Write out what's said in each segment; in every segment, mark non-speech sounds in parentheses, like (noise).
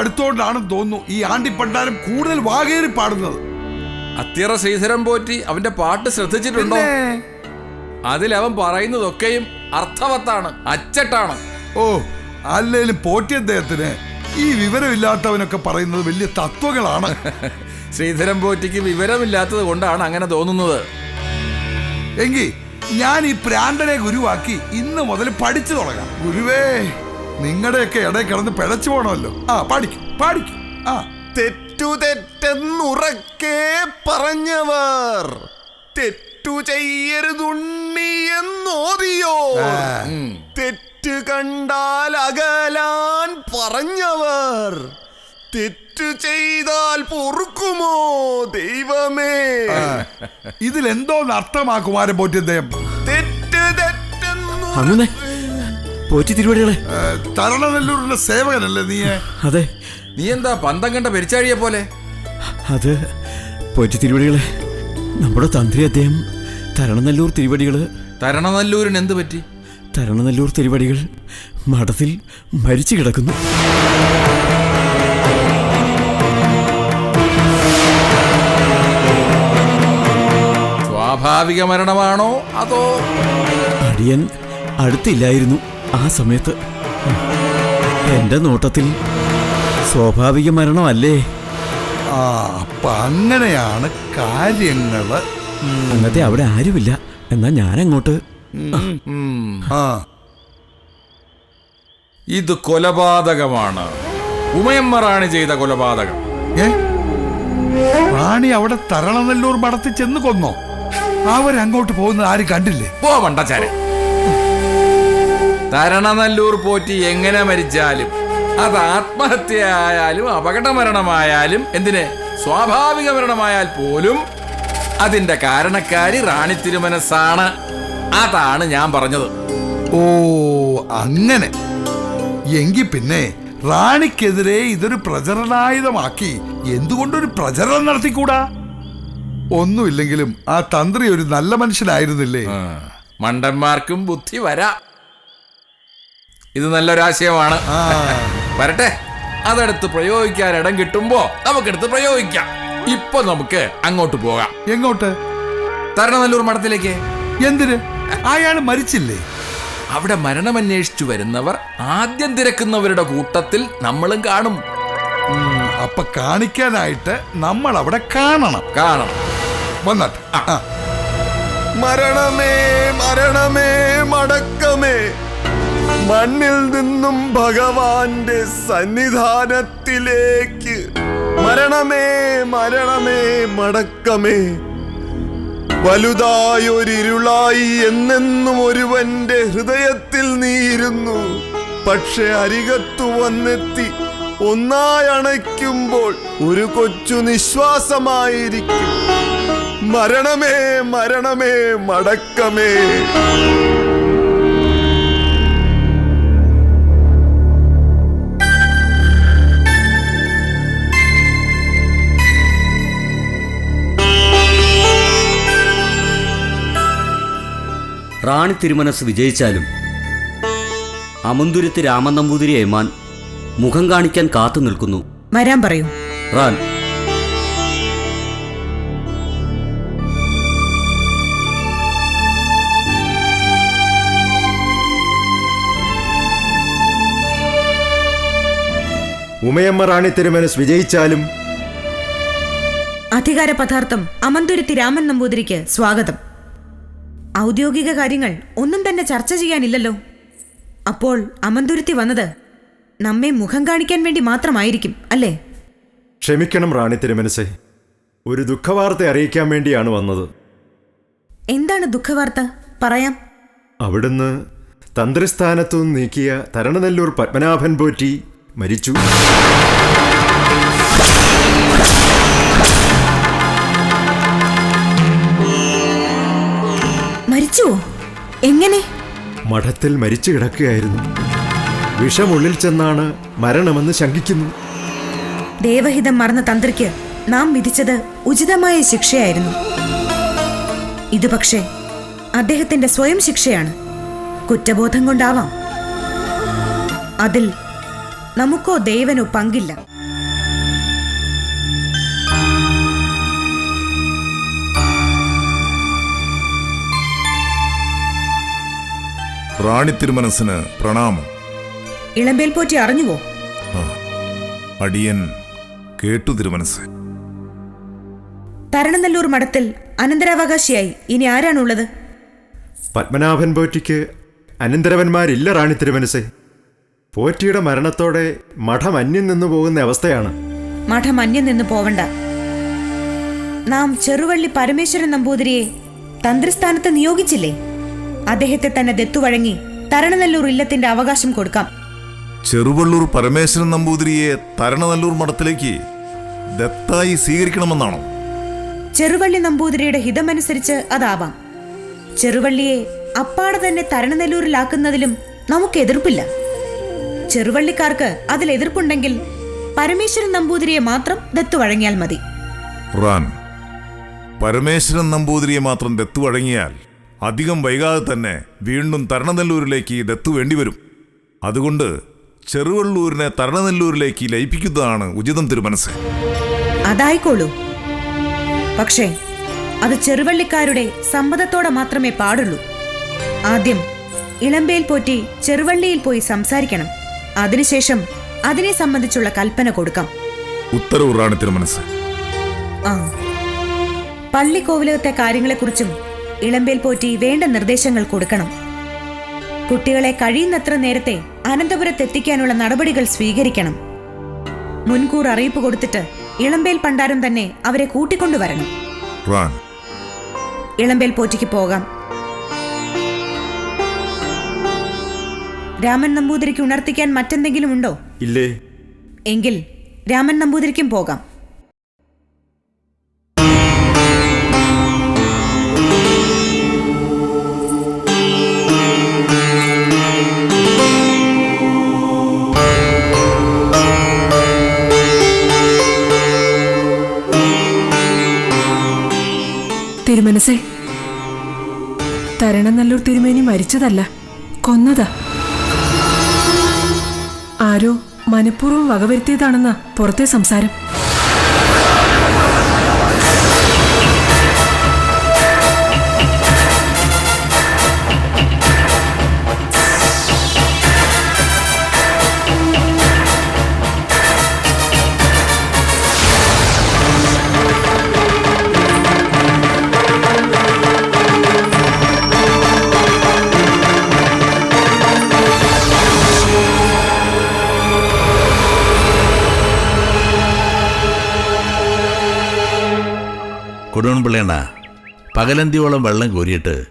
അടുത്തോണ്ടാണെന്ന് തോന്നുന്നു ഈ ആണ്ടിപ്പണ്ടാരം കൂടുതൽ വാകേറി പാടുന്നത്. അത്തിയറ ശ്രീധരൻ പോറ്റി അവന്റെ പാട്ട് ശ്രദ്ധിച്ചിട്ടുണ്ടോ? അതിലവൻ അതിൽ അവൻ പറയുന്നതൊക്കെയും അർത്ഥവത്താണ് അച്ചട്ടാണ്. ഓ അല്ലേലും പോറ്റി അദ്ദേഹത്തിന്. ഈ വിവരമില്ലാത്തവനൊക്കെ പറയുന്നത് വലിയ തത്വങ്ങളാണ്. (laughs) ശ്രീധരൻ പോറ്റിക്ക് വിവരമില്ലാത്തത് കൊണ്ടാണ് അങ്ങനെ തോന്നുന്നത്. എങ്കി ഞാൻ ഈ പ്രാന്തനെ ഗുരുവാക്കി ഇന്ന് മുതൽ പഠിച്ചു തുടങ്ങാം. ഗുരുവേ! നിങ്ങളുടെയൊക്കെ ഇടയിൽ കിടന്ന് പിഴച്ചു പോണമല്ലോ. ആ പാടിക്കും പാടിക്കും. ആ. തെറ്റു തെറ്റെന്നുറക്കെ പറഞ്ഞവർ. തെറ്റു ചെയ്യരുതുണ്ണി എന്നോതിയോ. തെറ്റ് കണ്ടാൽ അകലാൻ പറഞ്ഞവർ. തെറ്റു ചെയ്താൽ പൊറുക്കുമോ ദൈവമേ? ഇതിലെന്തോന്ന് അർത്ഥമാക്കുമാരെ പോറ്റിദ്ദേഹം തെറ്റ് തെറ്റെന്നു അങ്ങനെ പോറ്റി തിരുവടികളെ. തരണനെല്ലൂരിന്റെ സേവകനല്ലേ നീ അതെ. നീ എന്താ പന്തം കണ്ട പെരിച്ചാഴിയെ പോലെ? അത് പോറ്റി തിരുവടികളെ. നമ്മുടെ തന്ത്രി അദ്ദേഹം തരണനല്ലൂർ തിരുവടികൾ തരണനല്ലൂരിന് എന്ത് പറ്റി? തരണനല്ലൂർ തിരുവടികൾ മഠത്തിൽ മരിച്ചു കിടക്കുന്നു. സ്വാഭാവിക മരണമാണോ അതോ അടിയൻ അടുത്തില്ലായിരുന്നു. ആ സമയത്ത് എന്റെ നോട്ടത്തിൽ സ്വാഭാവിക മരണമല്ലേ? ആ അപ്പൊ അങ്ങനെയാണ് കാര്യങ്ങൾ. അങ്ങനത്തെ അവിടെ ആരുമില്ല. എന്നാ ഞാൻ അങ്ങോട്ട് ആ. ഇത് കൊലപാതകമാണ്. ഉമയമ്മ റാണി ചെയ്ത കൊലപാതകം. ഏ? റാണി അവിടെ തരണനെല്ലൂർ മടത്തി ചെന്ന് കൊന്നോ? അവരങ്ങോട്ട് പോകുന്നത് ആരും കണ്ടില്ലേ? പോ വണ്ടച്ചാരെ തരണനല്ലൂർ പോറ്റി എങ്ങനെ മരിച്ചാലും അത് ആത്മഹത്യയായാലും അപകട മരണമായാലും എന്തിന്? സ്വാഭാവിക മരണമായാൽ പോലും അതിന്റെ കാരണക്കാരി റാണി തിരുമനസ്സാണ്. അതാണ് ഞാൻ പറഞ്ഞത്. ഓ അങ്ങനെ. എങ്കി പിന്നെ റാണിക്കെതിരെ ഇതൊരു പ്രചരണായുധമാക്കി എന്തുകൊണ്ടൊരു പ്രചരണം നടത്തിക്കൂടാ? ഒന്നുമില്ലെങ്കിലും ആ തന്ത്രി ഒരു നല്ല മനുഷ്യനായിരുന്നില്ലേ? മണ്ടന്മാർക്കും ബുദ്ധി വരാം. ഇത് നല്ലൊരാശയമാണ്. വരട്ടെ. അതെടുത്ത് പ്രയോഗിക്കാൻ ഇടം കിട്ടുമ്പോ നമുക്കെടുത്ത് പ്രയോഗിക്കാം. ഇപ്പൊ നമുക്ക് അങ്ങോട്ട് പോകാം. എങ്ങോട്ട്? തരണനല്ലൂർ മഠത്തിലേക്ക്. എന്തിന്? അയാൾ മരിച്ചില്ലേ? അവിടെ മരണമന്വേഷിച്ചു വരുന്നവർ ആദ്യം തിരക്കുന്നവരുടെ കൂട്ടത്തിൽ നമ്മളും കാണും. അപ്പൊ കാണിക്കാനായിട്ട് നമ്മൾ അവിടെ കാണണം. കാണണം. വന്നാട്ടെ. മരണമേ മരണമേ മടക്കമേ. മണ്ണിൽ നിന്നും ഭഗവാന്റെ സന്നിധാനത്തിലേക്ക്. മരണമേ മരണമേ മടക്കമേ. വലുതായൊരിരുളായി എന്നെന്നും ഒരുവന്റെ ഹൃദയത്തിൽ നീയിരുന്നു പക്ഷെ അരികത്തു വന്നെത്തി. ഒന്നായി അണയ്ക്കുമ്പോൾ ഒരു കൊച്ചു നിശ്വാസമായിരിക്കും. മരണമേ മരണമേ മടക്കമേ. റാണി തിരുമനസ് വിജയിച്ചാലും അമന്തുരത്ത് രാമൻ നമ്പൂതിരി ഏമാൻ മുഖം കാണിക്കാൻ കാത്തു നിൽക്കുന്നു. വരാൻ പറയൂ. റാൻ. ഉമയമ്മ റാണി തിരുമനസ് വിജയിച്ചാലും അധികാര പദാർത്ഥം അമന്തുരുത്തി രാമൻ നമ്പൂതിരിക്ക് സ്വാഗതം. ഔദ്യോഗിക കാര്യങ്ങൾ ഒന്നും തന്നെ ചർച്ച ചെയ്യാനില്ലല്ലോ. അപ്പോൾ അമന്തുരുത്തി വന്നത് നമ്മെ മുഖം കാണിക്കാൻ വേണ്ടി മാത്രമായിരിക്കും അല്ലേ? ക്ഷമിക്കണം റാണി തിരുമനസെ. ഒരു ദുഃഖവാർത്ത അറിയിക്കാൻ വേണ്ടിയാണ് വന്നത്. എന്താണ് ദുഃഖവാർത്ത? പറയാം. അവിടുന്ന് തന്ത്രിസ്ഥാനത്തു നീക്കിയ തരണനെല്ലൂർ പത്മനാഭൻ പോറ്റി മരിച്ചു. എങ്ങനെ? മഠത്തിൽ മരിച്ചു കിടക്കുകയായിരുന്നു. വിഷമുള്ളിൽ ചെന്നാണ് മരണമെന്ന് ശങ്കിക്കുന്നു. ദേവഹിതം മറന്ന തന്ത്രിക്ക് നാം വിധിച്ചത് ഉചിതമായ ശിക്ഷയായിരുന്നു. ഇത് പക്ഷേ അദ്ദേഹത്തിന്റെ സ്വയം ശിക്ഷയാണ്. കുറ്റബോധം കൊണ്ടാവാം. അതിൽ നമുക്കോ ദേവനോ പങ്കില്ല. റാണി തിരുമനസിന് പ്രണാമം. ഇളമ്പേൽ പോറ്റി അറിഞ്ഞുവോ? അടിയൻ കേട്ടു തിരുമനസ് തരണനല്ലൂർ മഠത്തിൽ അനന്തരാവകാശിയായി. ഇനി ആരാണുള്ളത്? പത്മനാഭൻ പോറ്റിക്ക് അനന്തരവന്മാരില്ല റാണി തിരുമനസേ പോറ്റിയുടെ മരണത്തോടെ മഠം അന്യം നിന്നു പോകുന്ന അവസ്ഥയാണ്. മഠം അന്യം നിന്ന് പോവണ്ട. നാം ചെറുവള്ളി പരമേശ്വരൻ നമ്പൂതിരിയെ തന്ത്രിസ്ഥാനത്ത് നിയോഗിച്ചില്ലേ? അദ്ദേഹത്തെ തന്നെ ദത്തുവഴങ്ങി തരണനല്ലൂർ ഇല്ലത്തിന്റെ അവകാശം കൊടുക്കാം. ചെറുവള്ളൂർ പരമേശ്വരൻ നമ്പൂതിരിയെ തരണനല്ലൂർ മഠത്തിലേക്ക് ദത്തായി സ്വീകരിക്കണമെന്നാണോ? ചെറുവള്ളി നമ്പൂതിരിയുടെ ഹിതമനുസരിച്ച് അതാവാം. ചെറുവള്ളിയെ അപ്പാടെ തന്നെ തരണനെല്ലൂരിലാക്കുന്നതിലും നമുക്ക് എതിർപ്പില്ല. ചെറുവള്ളിക്കാർക്ക് അതിൽ എതിർപ്പുണ്ടെങ്കിൽ പരമേശ്വരൻ നമ്പൂതിരിയെ മാത്രം ദത്തു വഴങ്ങിയാൽ മതി. റാൻ പരമേശ്വരൻ നമ്പൂതിരിയെ മാത്രം ദത്തു വഴങ്ങിയാൽ അധികം വൈകാതെ തന്നെ വീണ്ടും തരണനെല്ലൂരിലേക്ക് ദത്തു വേണ്ടിവരും. അതുകൊണ്ട് ചെറുവള്ളൂരിനെ തരണനെല്ലൂരിലേക്ക് ലയിപ്പിക്കുന്നതാണ് ഉചിതം തിരുമനസ്. അതായിക്കോളൂ. പക്ഷേ അത് ചെറുവള്ളിക്കാരുടെ സമ്മതത്തോടെ മാത്രമേ പാടുള്ളൂ. ആദ്യം ഇളമ്പേൽ പോറ്റി ചെറുവള്ളിയിൽ പോയി സംസാരിക്കണം. അതിനുശേഷം അതിനെ സംബന്ധിച്ചുള്ള കൽപ്പന കൊടുക്കാം. ഉത്തരവ് റാണി തിരുമനസ്. ആ. പള്ളിക്കോവിലകത്തെ കാര്യങ്ങളെക്കുറിച്ചും ഇളമ്പേൽ പോറ്റി വേണ്ട നിർദ്ദേശങ്ങൾ കൊടുക്കണം. കുട്ടികളെ കഴിയുന്നത്ര നേരത്തെ അനന്തപുരത്ത് എത്തിക്കാനുള്ള നടപടികൾ സ്വീകരിക്കണം. മുൻകൂർ അറിയിപ്പ് കൊടുത്തിട്ട് ഇളമ്പേൽ പണ്ടാരം തന്നെ അവരെ കൂട്ടിക്കൊണ്ടുവരണം. ഇളമ്പേൽ പോറ്റിക്ക് പോകാം. രാമൻ നമ്പൂതിരിക്ക് ഉണർത്തിക്കാൻ മറ്റെന്തെങ്കിലും ഉണ്ടോ? ഇല്ലേ. എങ്കിൽ രാമൻ നമ്പൂതിരിക്കും പോകാം. തിരുമനസേ. തരണനല്ലൂർ തിരുമേനി മരിച്ചതല്ല കൊന്നതാ. ആരോ മനഃപൂർവം വകവരുത്തിയതാണെന്നാ പുറത്തെ സംസാരം. കൊടുവൻപിള്ളേണ്ണ പകലന്തിയോളം വെള്ളം കോരിയിട്ട്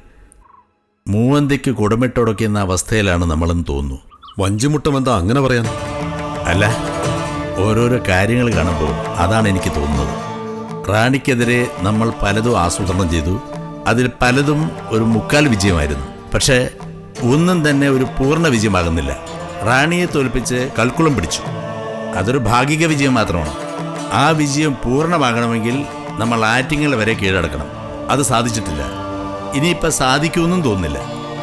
മൂവന്തിക്ക് കുടമിട്ടുടക്കുന്ന അവസ്ഥയിലാണ് നമ്മളെന്ന് തോന്നുന്നു. വഞ്ചിമുട്ടം എന്താ അങ്ങനെ പറയാൻ? അല്ല ഓരോരോ കാര്യങ്ങൾ കാണുമ്പോൾ അതാണ് എനിക്ക് തോന്നുന്നത്. റാണിക്കെതിരെ നമ്മൾ പലതും ആസൂത്രണം ചെയ്തു. അതിൽ പലതും ഒരു മുക്കാൽ വിജയമായിരുന്നു. പക്ഷേ ഒന്നും തന്നെ ഒരു പൂർണ വിജയമാകുന്നില്ല. റാണിയെ തോൽപ്പിച്ച് കൽക്കുളം പിടിച്ചു. അതൊരു ഭാഗിക വിജയം മാത്രമാണ്. ആ വിജയം പൂർണമാകണമെങ്കിൽ നമ്മൾ ആറ്റിങ്ങൾ വരെ കീഴടക്കണം. അത് സാധിച്ചിട്ടില്ല. ഇനിയിപ്പോൾ സാധിക്കുമെന്നും തോന്നില്ല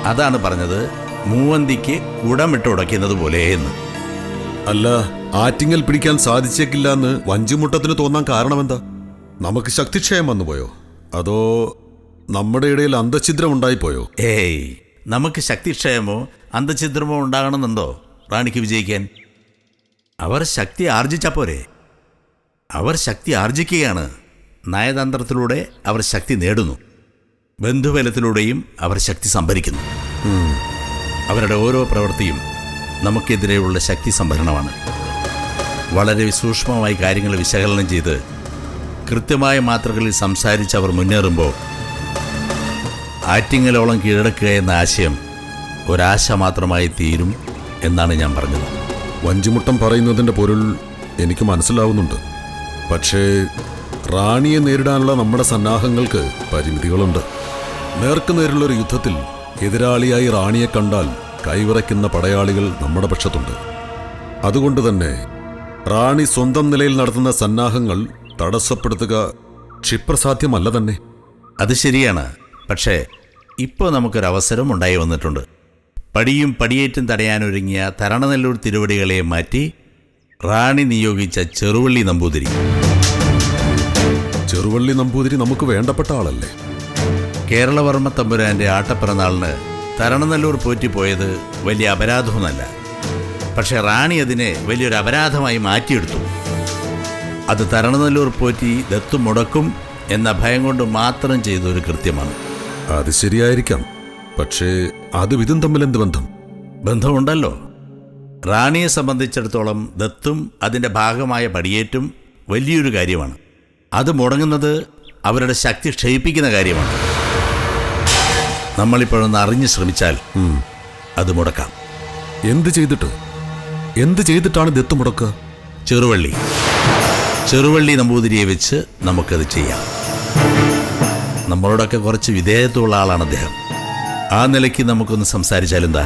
അതാണ് പറഞ്ഞത് മൂവന്തിക്ക് കുടമിട്ട് ഉടയ്ക്കുന്നത് പോലെ എന്ന്. അല്ല ആറ്റിങ്ങൽ പിടിക്കാൻ സാധിച്ചേക്കില്ല എന്ന് വഞ്ചിമുട്ടത്തിന് തോന്നാൻ കാരണമെന്താ? നമുക്ക് ശക്തിക്ഷയം വന്നുപോയോ അതോ നമ്മുടെ ഇടയിൽ അന്തഛിദ്രം ഉണ്ടായിപ്പോയോ? ഏയ് നമുക്ക് ശക്തിക്ഷയമോ അന്തഛിദ്രമോ ഉണ്ടാകണമെന്നുണ്ടോ റാണിക്ക് വിജയിക്കാൻ? അവർ ശക്തി ആർജിച്ച പോരെ? അവർ ശക്തി ആർജിക്കുകയാണ്. നയതന്ത്രത്തിലൂടെ അവർ ശക്തി നേടുന്നു. ബന്ധുബലത്തിലൂടെയും അവർ ശക്തി സംഭരിക്കുന്നു. അവരുടെ ഓരോ പ്രവൃത്തിയും നമുക്കെതിരെയുള്ള ശക്തി സംഭരണമാണ്. വളരെ സൂക്ഷ്മമായി കാര്യങ്ങൾ വിശകലനം ചെയ്ത് കൃത്യമായ മാത്രകളിൽ സംസാരിച്ച് അവർ മുന്നേറുമ്പോൾ ആറ്റിങ്ങലോളം കീഴടക്കുക എന്ന ആശയം ഒരാശ മാത്രമായി തീരും എന്നാണ് ഞാൻ പറഞ്ഞത്. വഞ്ചിമുട്ടം പറയുന്നതിന്റെ പൊരുൾ എനിക്ക് മനസ്സിലാവുന്നുണ്ട്. പക്ഷേ റാണിയെ നേരിടാനുള്ള നമ്മുടെ സന്നാഹങ്ങൾക്ക് പരിമിതികളുണ്ട്. നേർക്ക് ഒരു യുദ്ധത്തിൽ എതിരാളിയായി റാണിയെ കണ്ടാൽ കൈവിറയ്ക്കുന്ന പടയാളികൾ നമ്മുടെ പക്ഷത്തുണ്ട്. അതുകൊണ്ട് തന്നെ റാണി സ്വന്തം നിലയിൽ നടത്തുന്ന സന്നാഹങ്ങൾ തടസ്സപ്പെടുത്തുക ക്ഷിപ്രസാധ്യമല്ല തന്നെ. അത് ശരിയാണ്. പക്ഷേ ഇപ്പോൾ നമുക്കൊരവസരം ഉണ്ടായി വന്നിട്ടുണ്ട്. പടിയും പടിയേറ്റും തടയാനൊരുങ്ങിയ തരണനെല്ലൂർ തിരുവടികളെ മാറ്റി റാണി നിയോഗിച്ച ചെറുവള്ളി നമ്പൂതിരി. ചെറുവള്ളി നമ്പൂതിരി നമുക്ക് വേണ്ടപ്പെട്ട ആളല്ലേ? കേരളവർമ്മ തമ്പുരാന്റെ ആട്ടപ്പിറന്നാളിന് തരണനെല്ലൂർ പോറ്റിപ്പോയത് വലിയ അപരാധമൊന്നല്ല. പക്ഷെ റാണി അതിനെ വലിയൊരു അപരാധമായി മാറ്റിയെടുത്തു. അത് തരണനല്ലൂർ പോറ്റി ദത്തു മുടക്കും എന്ന ഭയം കൊണ്ട് മാത്രം ചെയ്ത ഒരു കൃത്യമാണ്. അത് ശരിയായിരിക്കാം. പക്ഷേ അതും ഇതും തമ്മിൽ എന്ത് ബന്ധം? ബന്ധമുണ്ടല്ലോ. റാണിയെ സംബന്ധിച്ചിടത്തോളം ദത്തും അതിന്റെ ഭാഗമായ പടിയേറ്റും വലിയൊരു കാര്യമാണ്. അത് മുടങ്ങുന്നത് അവരുടെ ശക്തി ക്ഷയിപ്പിക്കുന്ന കാര്യമാണ്. നമ്മളിപ്പോഴൊന്ന് അറിഞ്ഞ് ശ്രമിച്ചാൽ അത് മുടക്കാം. എന്ത് ചെയ്തിട്ട്? എന്ത് ചെയ്തിട്ടാണ് ദത്ത് മുടക്കുക ചെറുവള്ളി. ചെറുവള്ളി നമ്പൂതിരിയെ വെച്ച് നമുക്കത് ചെയ്യാം. നമ്മളോടൊക്കെ കുറച്ച് വിധേയത്വമുള്ള ആളാണ് അദ്ദേഹം. ആ നിലയ്ക്ക് നമുക്കൊന്ന് സംസാരിച്ചാലെന്താ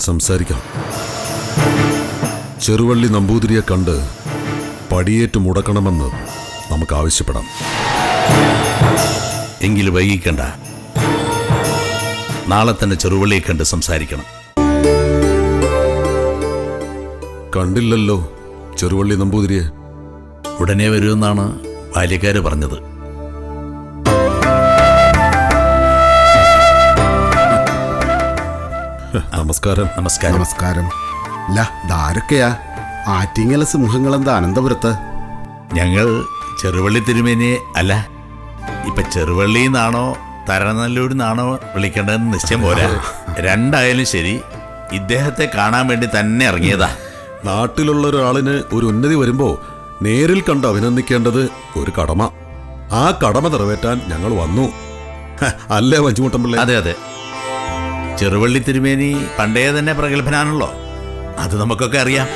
സംസാരിക്കാം. ചെറുവള്ളി നമ്പൂതിരിയെ കണ്ട് പടിയേറ്റ് മുടക്കണമെന്ന് നമുക്ക് ആവശ്യപ്പെടാം എങ്കിൽ വൈകിക്കണ്ട. നാളെ തന്നെ ചെറുവള്ളിയെ കണ്ട് സംസാരിക്കണം. കണ്ടില്ലല്ലോ ചെറുവള്ളി നമ്പൂതിരിയെ. ഉടനെ വരുമെന്നാണ് ബാല്യക്കാര് പറഞ്ഞത്. നമസ്കാരം. നമസ്കാരം. നമസ്കാരം. ല ധാരൊക്കെയാ ആറ്റിങ്ങല സിംഹങ്ങളെന്താ അനന്തപുരത്ത്? ഞങ്ങൾ ചെറുവള്ളി തിരുമേനി അല്ല ഇപ്പൊ ചെറുവള്ളി എന്നാണോ തരനല്ലൂരിൽ നിന്നാണോ വിളിക്കേണ്ടതെന്ന് നിശ്ചയം പോരാ. രണ്ടായാലും ശരി ഇദ്ദേഹത്തെ കാണാൻ വേണ്ടി തന്നെ ഇറങ്ങിയതാ. നാട്ടിലുള്ള ഒരാളിന് ഒരു ഉന്നതി വരുമ്പോ നേരിൽ കണ്ട് അഭിനന്ദിക്കേണ്ടത് ഒരു കടമ. ആ കടമ നിറവേറ്റാൻ ഞങ്ങൾ വന്നു. ഹ, അല്ലേ വഞ്ചിമുട്ടമ്പിള്ള അതെ അതെ. ചെറുവള്ളി തിരുമേനി പണ്ടേ തന്നെ പ്രഗത്ഭനാണല്ലോ. അത് നമുക്കൊക്കെ അറിയാം.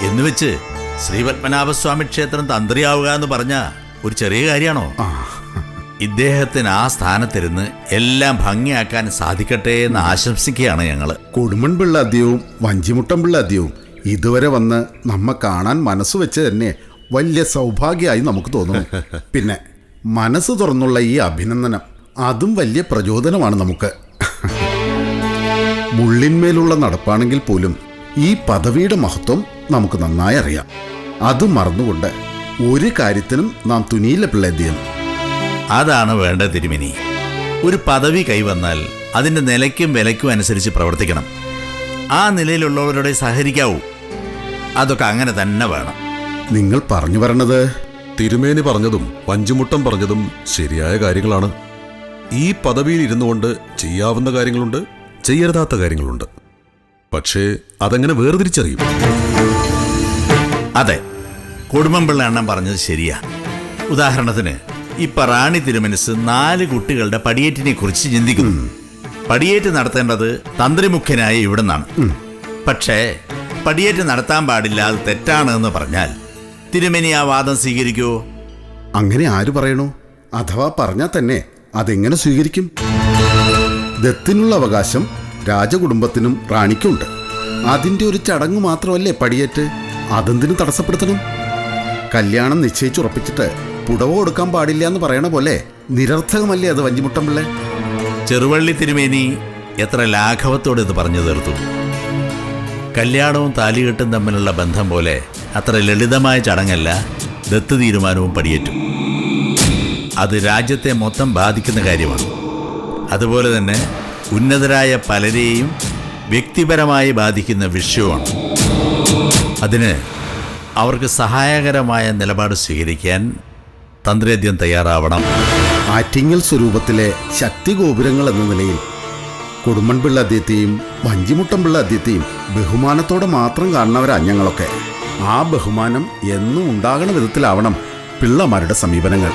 എന്ന് വെച്ച് ശ്രീപത്മനാഭസ്വാമി ക്ഷേത്രം തന്ത്രിയാവുക എന്ന് പറഞ്ഞ ഒരു ചെറിയ കാര്യമാണോ? ഇദ്ദേഹത്തിന് ആ സ്ഥാനത്തിരുന്ന് എല്ലാം ഭംഗിയാക്കാൻ സാധിക്കട്ടെ എന്ന് ആശംസിക്കുകയാണ് ഞങ്ങൾ. കൊടുമൺ പിള്ള അധ്യവും വഞ്ചിമുട്ടൻ പിള്ള അധ്യവും ഇതുവരെ വന്ന് നമ്മ കാണാൻ മനസ്സ് വെച്ച് തന്നെ വലിയ സൗഭാഗ്യമായി നമുക്ക് തോന്നുന്നു. (laughs) പിന്നെ മനസ്സ് തുറന്നുള്ള ഈ അഭിനന്ദനം അതും വലിയ പ്രചോദനമാണ് നമുക്ക്. (laughs) മുള്ളിന്മേലുള്ള നടപ്പാണെങ്കിൽ പോലും ഈ പദവിയുടെ മഹത്വം നമുക്ക് നന്നായി അറിയാം. അത് മറന്നുകൊണ്ട് ഒരു കാര്യത്തിനും നാം തുനിയില്ല പിള്ളേദ്യം അതാണ് വേണ്ട തിരുമിനി. ഒരു പദവി കൈവന്നാൽ അതിന്റെ നിലയ്ക്കും വിലയ്ക്കും അനുസരിച്ച് പ്രവർത്തിക്കണം. ആ നിലയിലുള്ളവരുടെ സഹകരിക്കാവൂ. അതൊക്കെ അങ്ങനെ തന്നെ വേണം. നിങ്ങൾ പറഞ്ഞു വരണത്? തിരുമേനി പറഞ്ഞതും വഞ്ചുമുട്ടം പറഞ്ഞതും ശരിയായ കാര്യങ്ങളാണ്. ഈ പദവിയിൽ ഇരുന്നുകൊണ്ട് ചെയ്യാവുന്ന കാര്യങ്ങളുണ്ട് ചെയ്യരുതാത്ത കാര്യങ്ങളുണ്ട്. പക്ഷേ അതെങ്ങനെ വേർതിരിച്ചറിയും. അതെ കുടുംബംപിള്ള എണ്ണം പറഞ്ഞത് ശരിയാ. ഉദാഹരണത്തിന് ഇപ്പൊ റാണി തിരുമനസ് നാല് കുട്ടികളുടെ പടിയേറ്റിനെ കുറിച്ച് ചിന്തിക്കുന്നു. പടിയേറ്റ് നടത്തേണ്ടത് തന്ത്രിമുഖ്യനായ ഇവിടെ നിന്നാണ് പക്ഷേ പടിയേറ്റ് നടത്താൻ പാടില്ല അത് തെറ്റാണ് എന്ന് പറഞ്ഞാൽ തിരുമനി ആ വാദം സ്വീകരിക്കുമോ അങ്ങനെ ആര് പറയണു? അഥവാ പറഞ്ഞാൽ തന്നെ അതെങ്ങനെ സ്വീകരിക്കും? ദത്തിനുള്ള അവകാശം രാജകുടുംബത്തിനും റാണിക്കുണ്ട്. അതിന്റെ ഒരു ചടങ്ങ് മാത്രമല്ലേ പടിയേറ്റ്? അതെന്തിനു തടസ്സപ്പെടുത്തണം? കല്യാണം നിശ്ചയിച്ചുറപ്പിച്ചിട്ട് പുടവ കൊടുക്കാൻ പാടില്ല എന്ന് പറയണ പോലെ നിരർത്ഥകമല്ലേ അത് വഞ്ചിമുട്ടം പിള്ളേ ചെറുവള്ളി തിരുമേനി എത്ര ലാഘവത്തോടെ ഇത് പറഞ്ഞു തീർത്തു. കല്യാണവും താലികെട്ടും തമ്മിലുള്ള ബന്ധം പോലെ അത്ര ലളിതമായ ചടങ്ങല്ല ദത്ത് തീരുമാനവും പടിയേറ്റും. അത് രാജ്യത്തെ മൊത്തം ബാധിക്കുന്ന കാര്യമാണ്. അതുപോലെ തന്നെ ഉന്നതരായ പലരെയും വ്യക്തിപരമായി ബാധിക്കുന്ന വിഷയമാണ്. അതിന് അവർക്ക് സഹായകരമായ നിലപാട് സ്വീകരിക്കാൻ തന്ത്രേദ്യം തയ്യാറാവണം. ആറ്റിങ്ങൽ സ്വരൂപത്തിലെ ശക്തി ഗോപുരങ്ങൾ എന്ന നിലയിൽ കൊടുമൺപിള്ള അദ്ദേഹത്തെയും വഞ്ചിമുട്ടംപിള്ള അദ്ദേഹത്തെയും ബഹുമാനത്തോടെ മാത്രം കാണുന്നവരാ ഞങ്ങളൊക്കെ. ആ ബഹുമാനം എന്നും ഉണ്ടാകണ വിധത്തിലാവണം പിള്ളമാരുടെ സമീപനങ്ങൾ.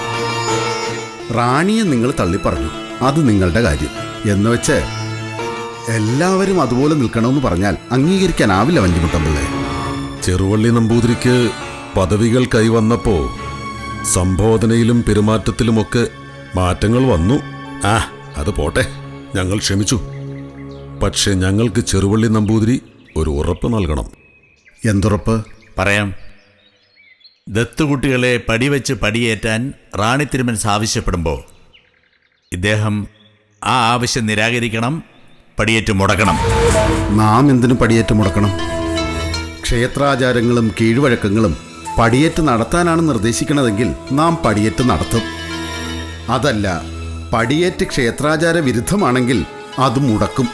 റാണിയെ നിങ്ങൾ തള്ളിപ്പറഞ്ഞു. അത് നിങ്ങളുടെ കാര്യം. എന്ന് വെച്ച് എല്ലാവരും അതുപോലെ നിൽക്കണമെന്ന് പറഞ്ഞാൽ അംഗീകരിക്കാനാവില്ല വഞ്ചിമുട്ടമ്പിള്ളെ ചെറുവള്ളി നമ്പൂതിരിക്ക് പദവികൾ കൈവന്നപ്പോ സംബോധനയിലും പെരുമാറ്റത്തിലുമൊക്കെ മാറ്റങ്ങൾ വന്നു. ആ അത് പോട്ടെ. ഞങ്ങൾ ക്ഷമിച്ചു. പക്ഷെ ഞങ്ങൾക്ക് ചെറുവള്ളി നമ്പൂതിരി ഒരു ഉറപ്പ് നൽകണം. എന്തുറപ്പ്? പറയാം. ദത്തുകുട്ടികളെ പടിവെച്ച് പടിയേറ്റാൻ റാണി തിരുമൻസ് ആവശ്യപ്പെടുമ്പോൾ ഇദ്ദേഹം ആ ആവശ്യം നിരാകരിക്കണം പടിയേറ്റ് മുടക്കണം. നാം എന്തിനു പടിയേറ്റ് മുടക്കണം? ക്ഷേത്രാചാരങ്ങളും കീഴ്വഴക്കങ്ങളും പടിയേറ്റ് നടത്താനാണ് നിർദ്ദേശിക്കണതെങ്കിൽ നാം പടിയേറ്റ് നടത്തും. അതല്ല പടിയേറ്റ് ക്ഷേത്രാചാര വിരുദ്ധമാണെങ്കിൽ അത് മുടക്കും.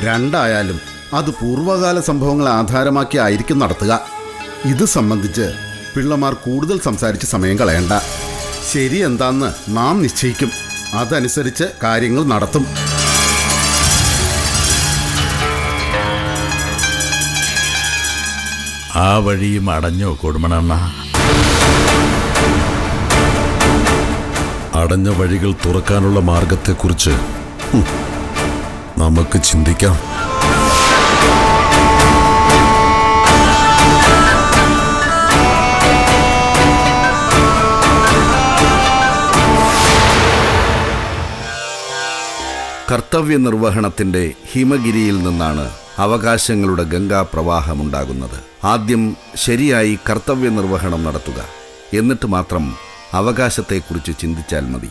രണ്ടായാലും അത് പൂർവകാല സംഭവങ്ങൾ ആധാരമാക്കി ആയിരിക്കും നടത്തുക. ഇത് സംബന്ധിച്ച് പിള്ളമാർ കൂടുതൽ സംസാരിച്ച് സമയം കളയണ്ട. ശരി എന്താന്ന് നാം നിശ്ചയിക്കും. അതനുസരിച്ച് കാര്യങ്ങൾ നടത്തും. ആ വഴിയും അടഞ്ഞോ കൊടുമണണ്ണ? അടഞ്ഞ വഴികൾ തുറക്കാനുള്ള മാർഗത്തെക്കുറിച്ച് നമുക്ക് ചിന്തിക്കാം. കർത്തവ്യ നിർവഹണത്തിന്റെ ഹിമഗിരിയിൽ നിന്നാണ് അവകാശങ്ങളുടെ ഗംഗാപ്രവാഹമുണ്ടാകുന്നത്. ആദ്യം ശരിയായി കർത്തവ്യ നിർവഹണം നടത്തുക എന്നിട്ട് മാത്രം അവകാശത്തെക്കുറിച്ച് ചിന്തിച്ചാൽ മതി.